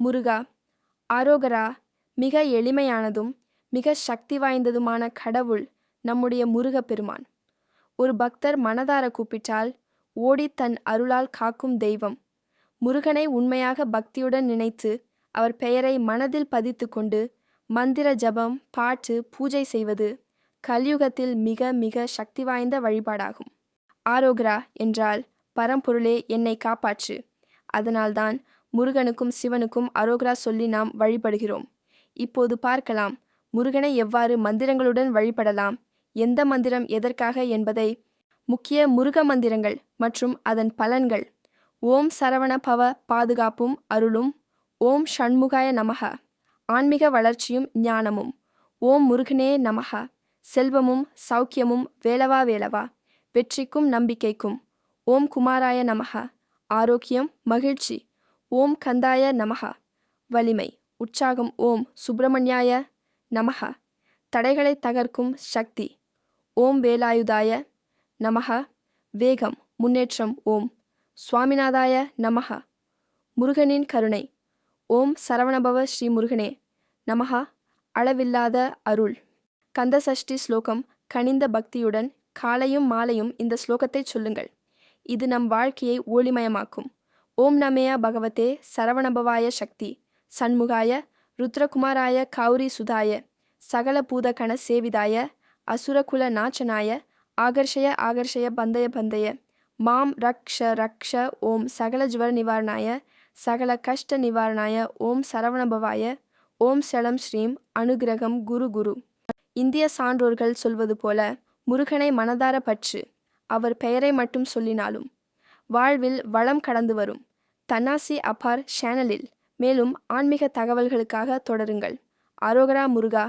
முருகா ஆரோகரா மிக எளிமையானதும் மிக சக்தி வாய்ந்ததுமான கடவுள் நம்முடைய முருக பெருமான் ஒரு பக்தர் மனதார கூப்பிட்டால் ஓடி தன் அருளால் காக்கும் தெய்வம். முருகனை உண்மையாக பக்தியுடன் நினைத்து அவர் பெயரை மனதில் பதித்து கொண்டு மந்திர ஜபம் பாட்டு பூஜை செய்வது கலியுகத்தில் மிக மிக சக்தி வாய்ந்த வழிபாடாகும். ஆரோகரா என்றால் பரம்பொருளே என்னை காப்பாற்று. அதனால்தான் முருகனுக்கும் சிவனுக்கும் அரோகரா சொல்லி நாம் வழிபடுகிறோம். இப்போது பார்க்கலாம். முருகனை எவ்வாறு மந்திரங்களுடன் வழிபடலாம்? எந்த மந்திரம் எதற்காக என்பதை. முக்கிய முருக மந்திரங்கள் மற்றும் அதன் பலன்கள். ஓம் சரவண பவ பாதுகாப்பும் அருளும். ஓம் ஷண்முகாய நமக ஆன்மீக வளர்ச்சியும் ஞானமும். ஓம் முருகனே நமக செல்வமும் சௌக்கியமும் வேலவா வேலவா வெற்றிக்கும் நம்பிக்கைக்கும். ஓம் குமாராய நமக ஆரோக்கியம் மகிழ்ச்சி. ஓம் கந்தாய நமஹா. வலிமை உற்சாகம் ஓம் சுப்பிரமணியாய நமஹா. தடைகளை தகர்க்கும் சக்தி ஓம் வேலாயுதாய நமக வேகம் முன்னேற்றம் ஓம் சுவாமிநாதாய நமஹா. முருகனின் கருணை ஓம் சரவணபவ ஸ்ரீ முருகனே நமக அளவில்லாத அருள். கந்தசஷ்டி ஸ்லோகம் கனிந்த பக்தியுடன் காலையும் மாலையும் இந்த ஸ்லோகத்தை சொல்லுங்கள். இது நம் வாழ்க்கையை ஒளிமயமாக்கும். ஓம் நமேயா பகவதே சரவணபவாய சக்தி. சண்முகாய ருத்ரகுமாராய கௌரி சுதாய. சகல பூதகண சேவிதாய. அசுரகுல நாச்சனாய. ஆகர்ஷய ஆகர்ஷய பந்தய பந்தய. மாம் ரக்ஷ ரக்ஷ ஓம் சகல ஜுவர நிவாரணாய. சகல கஷ்ட நிவாரணாய ஓம் சரவணபவாய. ஓம் சலம் ஸ்ரீம் அனுகிரகம் குரு குரு. இந்திய சான்றோர்கள் சொல்வது போல முருகனை மனதார பற்று. அவர் பெயரை மட்டும் சொல்லினாலும் வாழ்வில் வளம் கடந்து வரும். தன்னாசி அபார் சேனலில் மேலும் ஆன்மீக தகவல்களுக்காக தொடருங்கள். அரோகரா முருகா.